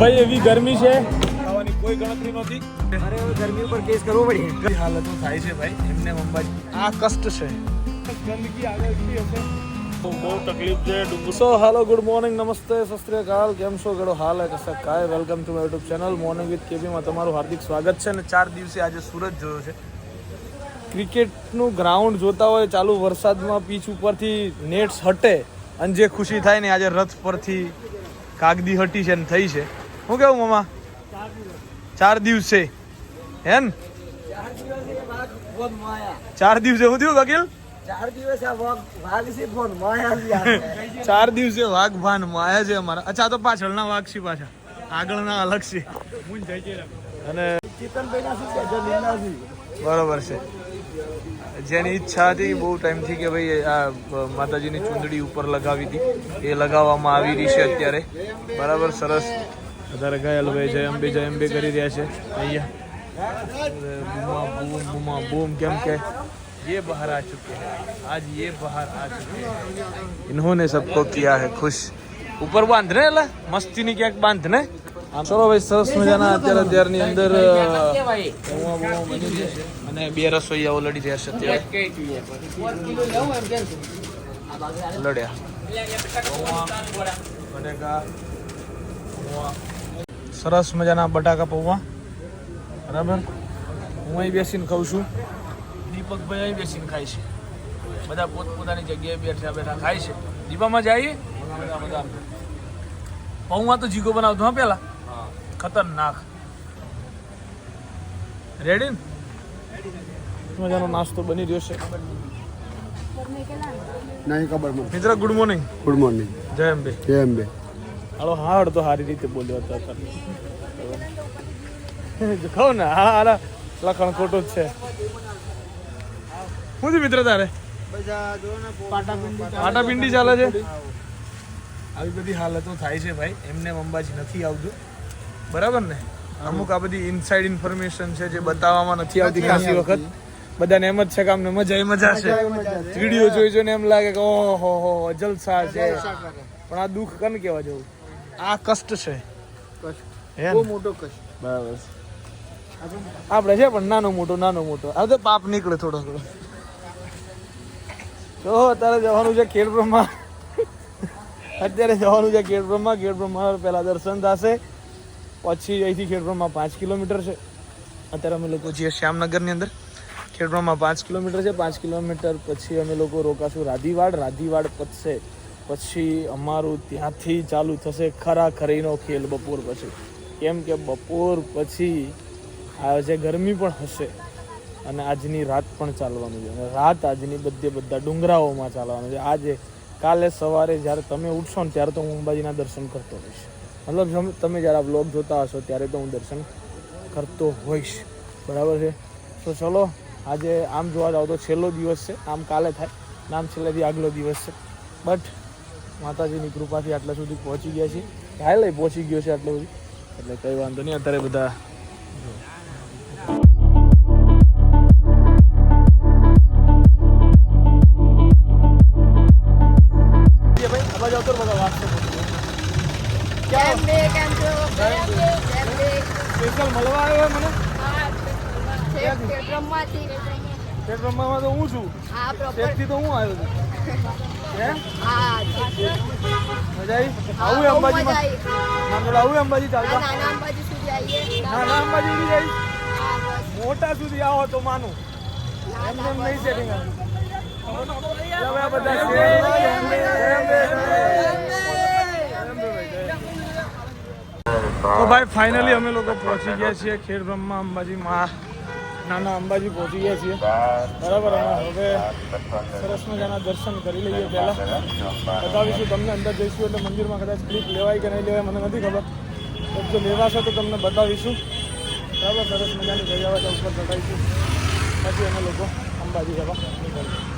ભાઈ એવી ગરમી છે. ખાવાની કોઈ ગણતરી નહોતી. અરે હવે ગરમી ઉપર કેસ કરવો પડે. કઈ હાલતો થાય છે ભાઈ? એમને અંબાજી. આ કષ્ટ છે. ગંદકી આગળ એટલી હશે. તો બહુ તકલીફ છે. સો હાલો ગુડ મોર્નિંગ નમસ્તે સસ્ત્રીકાલ કેમ છો? ગળો હાલ હે? કસા કાય welcome to my YouTube channel morning with કેબીમાં તમારું હાર્દિક સ્વાગત છે. અને ચાર દિવસે આજે સુરત જોયો છે. ક્રિકેટનું ગ્રાઉન્ડ જોતા હોય ચાલુ વરસાદમાં પીચ ઉપરથી નેટ્સ હટે. અને જે ખુશી થાય ને આજે રથ પરથી કાગદી હટી છે ને થઈ છે. શું કેવું મામા ચાર દિવસે. હે ને ચાર દિવસે શું થયું, વકીલ? ચાર દિવસ વાઘ ભાન માયા છે અમારા. અચ્છા તો પાછળના વાઘ છે પાછા. આગળના અલગ છે. અને બરોબર છે. જેની ઈચ્છા હતી બહુ ટાઈમથી કે ભાઈ આ માતાજીની ચૂંદડી ઉપર લગાવી હતી. એ લગાવવામાં આવી રહી છે અત્યારે. બરાબર, સરસ. વધારે ઘાયલ ભાઈ જય અંબે જય અંબે કરી રહ્યા છે અહીંયા અરે બૂમા બૂમ બૂમા બૂમ કેમ કે ये बाहर आ चुके हैं आज ये बाहर आ चुके हैं इन्होंने सबको किया है खुश ઉપર બાંધને એટલે મસ્તીની ક્યાંક બાંધને ચલો ભાઈ સરસ મજાના અત્યારે અત્યારની અંદર પૌવા બૌવા બની ગયા છે અને બે રસોઈયાઓ લડી રહ્યા છે અત્યારે લડ્યા પૌવા બટેકા પૌવા સરસ મજાના બટાકા પૌવા. બરાબર? હું અહીં બેસીને ખાઉં છું. દીપકભાઈ અહીં બેસીને ખાય છે. બધા પોતપોતાની જગ્યાએ બેઠા બેઠા ખાય છે. દીપામાં જઈએ? બધા બધા. પૌવા તો જીગો બનાવતો હા પેલા? ખતરનાક. રેડી ને? મજાનો નાસ્તો બની રહ્યો છે. નહીં ખબર મિત્ર ગુડ મોર્નિંગ ગુડ મોર્નિંગ જય અંબે. જય અંબે. હાલો હાડ તો સારી રીતે બોલ્યો હતો કહો ને હા હારા લખણ ખોટું જ છે. શું છે મિત્ર તારે? પાટાપિંડી ચાલે છે? આવી બધી હાલતો થાય છે ભાઈ એમને અંબાજી નથી આવતું. બરાબર ને? અમુક આ બધી ઇનસાઇડ ઇન્ફોર્મેશન છે જે બતાવવામાં નથી આવતી ખાસી વખત. બધાને એમ જ છે કે અમને મજા એ મજા છે. વીડિયો જોઈ જોઈને એમ લાગે કે ઓહો હો જલસા છે. પણ આ દુઃખ કન કેવા જવું? આ કષ્ટ છે. હે મોટો કશ બરાબર. આપણે છે પણ નાનો મોટો નાનો મોટો. આ તો પાપ નીકળે થોડો થોડો. તો અત્યારે જવાનું છે ખેડ બ્રહ્મા. અત્યારે જવાનું છે ખેડ બ્રહ્મા. ખેડ બ્રહ્મા પહેલા દર્શન થશે. પછી અહીંથી ખેડ બ્રહ્મા પાંચ કિલોમીટર છે. અત્યારે અમે લોકો છીએ શ્યામનગરની અંદર. ખેડ બ્રહ્મા પાંચ કિલોમીટર છે. પાંચ કિલોમીટર પછી અમે લોકો રોકાશું રાધીવાડ. રાધીવાડ પતશે. પછી અમારું ત્યાંથી ચાલુ થશે ખરા ખરીનો ખેલ બપોર પછી. કેમ કે બપોર પછી આજે ગરમી પણ હશે અને આજની રાત પણ ચાલવાનું છે. અને રાત આજની બધે બધા ડુંગરાઓમાં ચાલવાનું છે. આજે કાલે સવારે જ્યારે તમે ઉઠશો ને ત્યારે તો હું અંબાજીના દર્શન કરતો હોઈશ મતલબ તમે જ્યારે આ બ્લોગ જોતા હશો ત્યારે તો હું દર્શન કરતો હોઈશ. બરાબર છે? તો ચલો, આજે આમ જોવા જાઓ તો છેલ્લો દિવસ છે. આમ કાલે થાય. નામ છેલ્લેથી આગલો દિવસ છે. બટ માતાજીની કૃપાથી આટલા સુધી પહોંચી ગયા છે હાલ પહોંચી ગયો છે આટલો સુધી. એટલે કંઈ વાંધો નહીં અત્યારે બધા મળવા આવ્યો મને? રમવામાં તો હું છું. આવ્યો છું. મજા આવી? આવું અંબાજી આવી. અંબાજી ચાલતા? નાના અંબાજી સુધી આવીએ. નાના અંબાજી બી જાય મોટા સુધી આવો તો માનું. એમ એમ નહીં સેટિંગ હવે બધા છે. તો ભાઈ ફાઇનલી અમે લોકો પહોંચી ગયા છીએ ખેડ બ્રહ્મા અંબાજી માં. નાના અંબાજી પહોંચી ગયા છીએ. બરાબર, અને હવે સરસ મજાના દર્શન કરી લઈએ પહેલા. બતાવીશું તમને અંદર જઈશું એટલે મંદિરમાં કદાચ ક્લિપ લેવાય કે નહીં લેવાય, મને નથી ખબર. જો લેવાશે તો તમને બતાવીશું. બરાબર, સરસ મજાની જગ્યા ઉપર ચઢાવીશું. પછી અમે લોકો અંબાજી જવા. નીકળીશું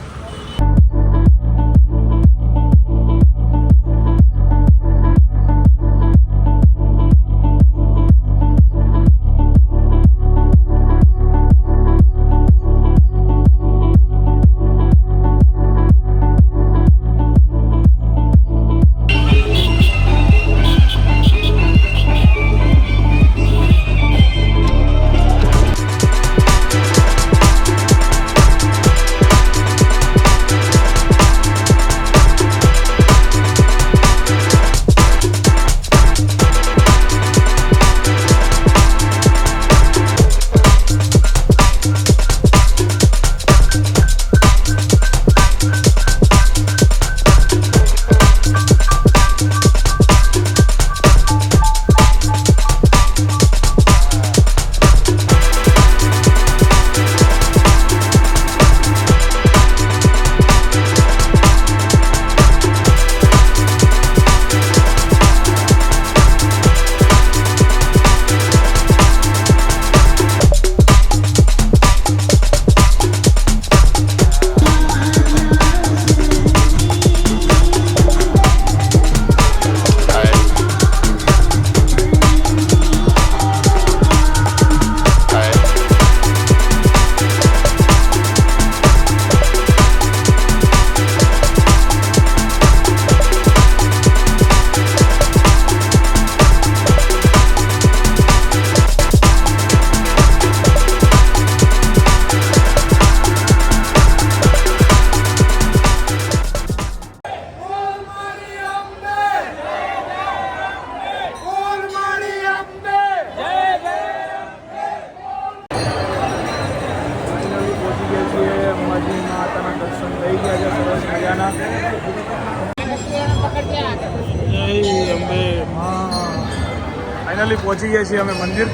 ફાઇનલી પહોંચી ગયા છીએ અમે મંદિર.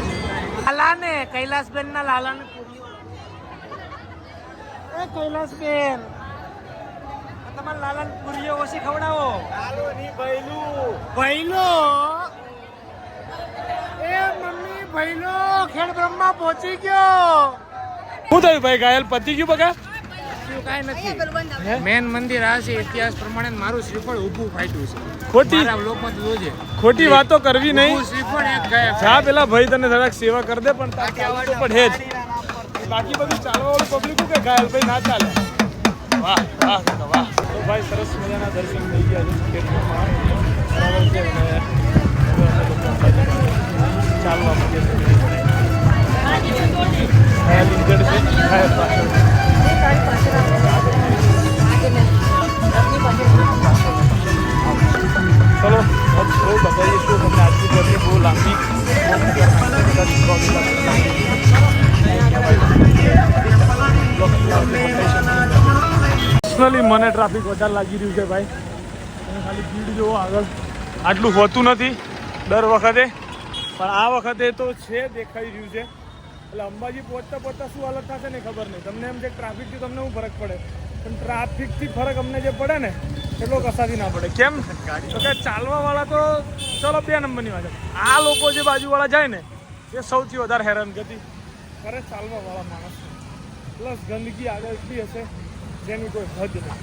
લાલાને કૈલાસબેન ના લાલાને પૂરી કૈલાસબેન તમારા લાલાને પૂરીઓ ઓછી ખવડાવો. લાલો ની ભૈલું. ભૈલો? એ મમ્મી ભૈલો ખેડ બ્રહ્મા પહોંચી ગયો. હું થયું ભાઈ ઘાયલ પતી ગયું બગા શું કાંઈ નથી. મેન મંદિર આ છે ઇતિહાસ પ્રમાણે મારું શ્રીફળ ઊભું ફાટ્યું છે. ખોટી? જોજે ખોટી વાતો કરવી નહીં. શ્રીફળ એક ગયા જા પેલા ભાઈ તને જરાક સેવા કરી દે પણ તાર ચાલવું તો પડે બાકી બધું ચાલો પબ્લિક કે ઘાયલ? ભાઈ ના ચાલે. વાહ વાહ વાહ. તો ભાઈ સરસ મજાના દર્શન થઈ ગયા છે ચાલવા injured છે. પર્સનલી મને ટ્રાફિક વધારે લાગી રહ્યું છે ભાઈ. ખાલી ભીડ જોવો આગળ. આટલું હોતું નથી દર વખતે. પણ આ વખતે તો છે, દેખાઈ રહ્યું છે. એટલે અંબાજી પહોંચતા પહોંચતા શું હાલત થશે ને ખબર નહીં. તમને એમ છે ટ્રાફિકથી તમને શું ફરક પડે. પણ ટ્રાફિકથી ફરક અમને જે પડે ને એટલો કશાથી ના પડે. કેમ? તો કે ચાલવાવાળા તો ચલો બે નંબરની વાત. આ લોકો જે બાજુવાળા જાય ને એ સૌથી વધારે હેરાન ગતિ કરે ચાલવાવાળા માણસ. પ્લસ ગંદકી આગળ એટલી હશે જેની કોઈ હદ નહીં.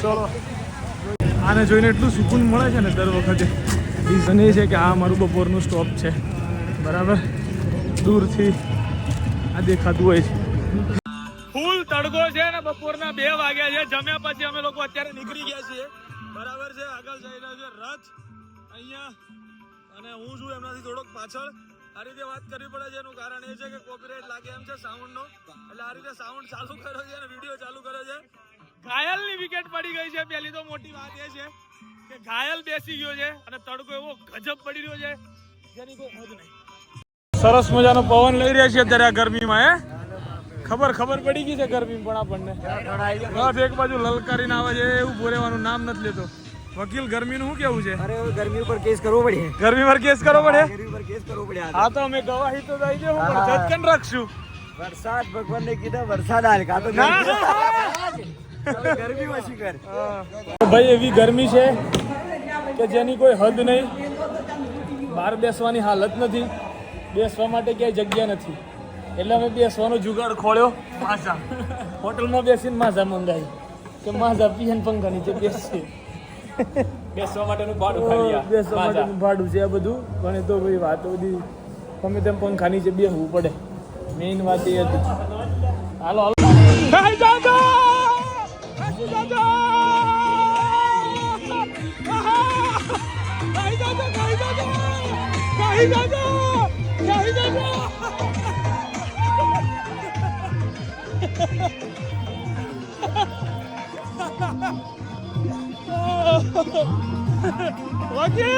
ચલો. આને જોઈને એટલું સુકૂન મળે છે ને દર વખતે. રીઝન એ છે કે આ મારું બપોરનું સ્ટોપ છે. બરાબર? દૂરથી આ દેખાતું હોય છે. ફૂલ તડકો છે ને બપોરના બે વાગ્યા છે. જમ્યા પછી અમે લોકો અત્યારે નીકળી ગયા છીએ. બરાબર છે, આગળ જઈ રહ્યો છે રથ. અહીંયા અને હું છું એમનાથી થોડોક પાછળ. આ રીતે વાત કરવી પડે છે, એનું કારણ એ છે કે કોપીરાઇટ લાગે એમ છે સાઉન્ડનો એટલે આ રીતે સાઉન્ડ ચાલુ કર્યો છે અને વીડિયો ચાલુ કર્યો છે. ઘાયલની વિકેટ પડી ગઈ છે. પહેલી તો મોટી વાત એ છે કે ઘાયલ બેસી ગયો છે અને તડકો એવો ગજબ પડી રહ્યો છે. જેની કોઈ હદ નહીં. સરસ મજાનો પવન લઈ રહ્યા છે અત્યારે આ ગરમીમાં, હે? ખબર ખબર પડી ગઈ છે ગરમી પણ આપણને. બસ એક બાજુ લલકારીને આવે છે એવું બોરેવાનું નામ નથી લેતો. વકીલ ગરમીનું શું કેવું છે? અરે ગરમી ઉપર કેસ કરવો પડે. ગરમી પર કેસ કરવો પડે? ગરમી પર કેસ કરવો પડે હા તો અમે ગવાહી તો દઈ દેવું પણ જજ જતકન રાખશું. વરસાદ ભગવાન ને કીધા વરસાદ હાલ કા તો ગરમી ગરમી ઓછી કર? ભાઈ એવી ગરમી છે કે જેની કોઈ હદ નહીં. બહાર બેસવાની હાલત નથી. બેસવા માટે ક્યાંય જગ્યા નથી. એટલે અમે બેસવાનો જુગાડ ખોળ્યો. માઝા હોટલમાં બેસીને માઝા મંગાવી કે માઝા પીએન પંખા નીચે બેસીએ બેસવા માટેનું ભાડું ખાલી બેસવા માટેનું ભાડું છે આ બધું. પણ તો ભાઈ વાતો બધી ગમે તેમ પંખા નીચે બેસવું પડે. મેઇન વાત એ હતી હાલો હાલો. ખાઈ જાજો!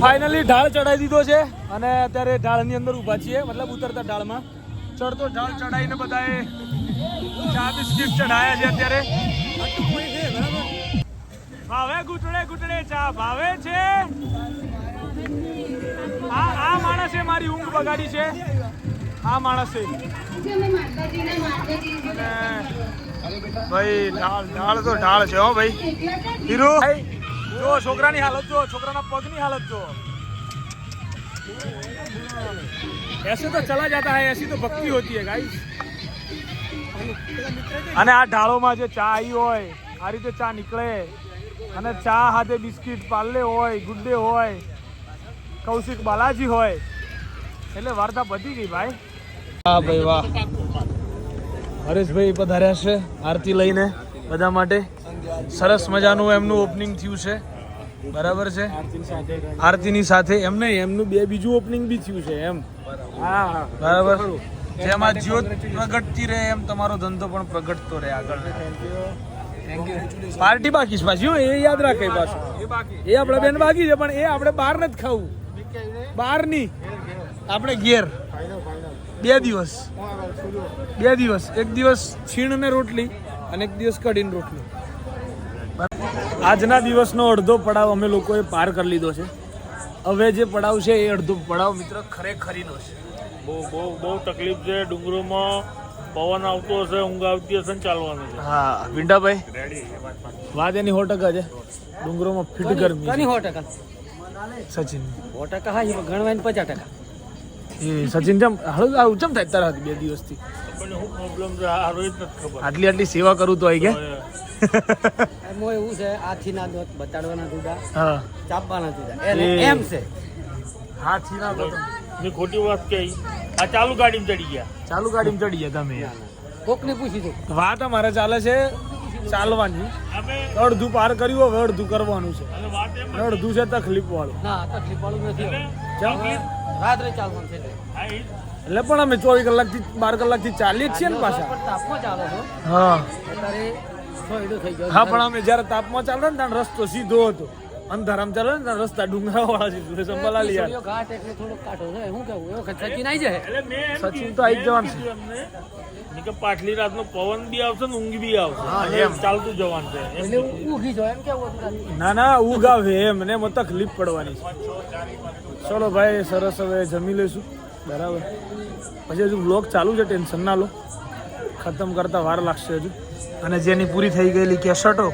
ફાઇનલી ઢાળ ચડાવી દીધો છે. અને અત્યારે ઢાળની અંદર ઊભા છીએ. મતલબ ઉતરતા ઢાળમાં. ચડતો ઢાળ ચડાવીને બધાએ ચા બિસ્કિટ ચડાયા છે અત્યારે. ભાવે ઘૂંટડે ઘૂંટડે ચા ભાવે છે. આ આ માણસે મારી ઊંઘ બગાડી છે. આ માણસે. ભાઈ, ઢાળ ઢાળ તો ઢાળ છે હો ભાઈ. હીરો. જો છોકરાની હાલત જો છોકરાના પગની હાલત જો ऐसे तो चला जाता है ऐसी तो भक्ति होती है गाइस અને આ ઢાળોમાં જે ચા આવી હોય આ રીતે ચા નીકળે અને ચા હાથે બિસ્કિટ પાર્લે હોય ગુડ્ડે હોય કૌશિક બાલાજી હોય એટલે વાર્તા પતી ગઈ ભાઈ હા ભાઈ વાહ હરેશભાઈ પધાર્યા છે આરતી લઈને બધા માટે સરસ મજાનું એમનું ઓપનિંગ થયું છે. બરાબર છે? આરતીની સાથે એમ નહીં, એમનું બે બીજું ઓપનિંગ બી થયું છે, એમ. બરાબર. જેમ જ્યોત પ્રગટતી રહે, એમ તમારો ધંધો પણ પ્રગટતો રહે આગળ. પાર્ટી બાકી છે પાછી એ યાદ રાખે પાછું. એ આપણે બેન બાકી છે, પણ એ આપણે બહાર નથી ખાવું. બહાર નહીં આપણે ઘેર. બે દિવસ. બે દિવસ. એક દિવસ છીણ ને રોટલી અને એક દિવસ કઢીને રોટલી. આજના દિવસનો અડધો પડાવ અમે લોકોએ પાર કરી લીધો છે. હવે જે પડાવ છે એ અડધો પડાવ મિત્ર ખરેખરીનો છે. બહુ બહુ બહુ તકલીફ છે. ડુંગરોમાં પવન આવતો હશે ઊંઘ આવતી હશે ને ચાલવાનું છે. હા વિંડાભાઈ વાત એની સો ટકા છે. ડુંગરોમાં ફિટ ગરમી કોની સો ટકા? સચિન. સો ટકા હા એમાં ગણવાય પચાસ ટકા. સચિન જેમ હળું આવું ચમ થાય તારા બે દિવસથી. પણ હું પ્રોબ્લેમ છે? આ રોજ નથી ખબર. આટલી આટલી સેવા કરું તો આઈ ગયા? એમાં એવું છે હાથી ના દોત બતાડવાના જુદા હા. ચાપવાના જુદા. એમ છે. હાથી ના દોત. મેં ખોટી વાત કહી. આ ચાલુ ગાડીમાં ચડી ગયા. ચાલુ ગાડીમાં ચડી ગયા તમે. કોકને પૂછી દો વાત અમારે ચાલે છે ચાલવાની. અડધું પાર કર્યું હવે અડધું કરવાનું છે. અડધું છે તકલીફ વાળું ના તકલીફ વાળું નથી રાત્રે ચાલવાનું છે એટલે. પણ અમે ચોવીસ કલાકથી બાર કલાકથી ચાલીએ જ છીએ ને પાછા. તાપમાં ચાલો છો. હા. અત્યારે હા પણ અમે જયારે તાપમાં ચાલે ને ત્યાં રસ્તો સીધો હતો. અંધારામ ચાલે ને ત્યાં રસ્તા ડુંગરા વાળા છે સંભાળાલી યાર. ઘાટ એટલે થોડો કાઢો છે કેવું એ વખત સચિન આવી જાય. એટલે સચિન તો આઈ જવાનું છે. કે પાછલી રાતનો પવન બી આવશે ને ઊંઘ બી આવશે. એમ. ચાલતું જવાનું છે એટલે ઊંઘી જાય એમ કેવું ના ના ઊંઘ આવે એમ ને એમાં તકલીફ પડવાની છે. ચલો ભાઈ સરસ હવે જમી લઈશું. બરાબર. પછી હજુ બ્લોગ ચાલુ છે ટેન્શન ના લો. ખતમ કરતા વાર લાગશે હજુ. અને જેની પૂરી થઈ ગયેલી કેસટો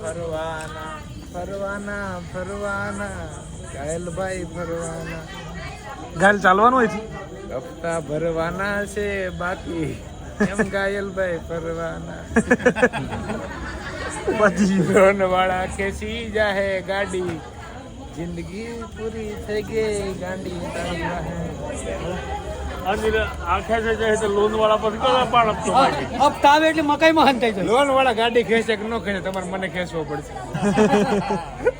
ફરવાના ફરવાના ફરવાના ઘાયલભાઈ ફરવાના ઘાયલ ચાલવાનું હોય હપ્તા ભરવાના છે બાકી એમ ઘાયલભાઈ ફરવાના. બધી રોનવાળા ખેંચી જાહે ગાડી. જિંદગી પૂરી થઈ ગઈ ગાંડી હપ્તા એટલે મકાઈમાં હન થઈ લોન વાળા ગાડી ખેંચે કે ન ખેંચે તમારે મને ખેંચવો પડશે.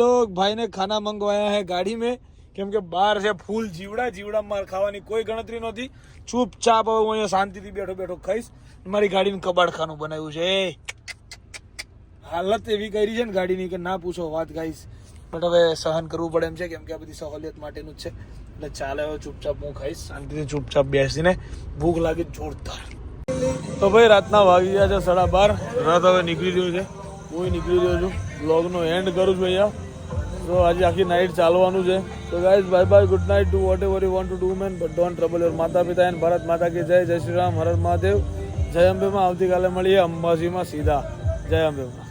હવે ભાઈને ખાના મંગવાયા હે ગાડી મેં. કેમ કે બહાર છે ફૂલ જીવડા જીવડા માર ખાવાની કોઈ ગણતરી નથી ચૂપચાપ હવે હું અહીંયા શાંતિથી બેઠો બેઠો ખાઈશ. મારી ગાડીનું કબાડખાનું બનાવ્યું છે. હાલત એવી કરી છે ને ગાડીની કે ના પૂછો વાત ગાઈશ. બટ હવે સહન કરવું પડે એમ છે કેમ કે આ બધી સહુલિયત માટેનું જ છે. એટલે ચાલે હવે ચૂપચાપ હું ખાઈશ. શાંતિથી ચૂપચાપ બેસીને ભૂખ લાગે જોરદાર. તો ભાઈ, રાતના વાગી ગયા છે સાડા બાર. રાત હવે નીકળી રહ્યું છે. હું નીકળી રહ્યો છું. બ્લોગનો એન્ડ કરું છું અહીંયા. તો આજે આખી નાઇટ ચાલવાનું છે. તો guys bye bye good night to whatever you want to do man but don't trouble your માતા પિતા એન ભારત માતા કી જય જય શ્રી રામ હર મહાદેવ જય અંબેમાં આવતીકાલે મળીએ અંબાજીમાં સીધા. જય અંબેમાં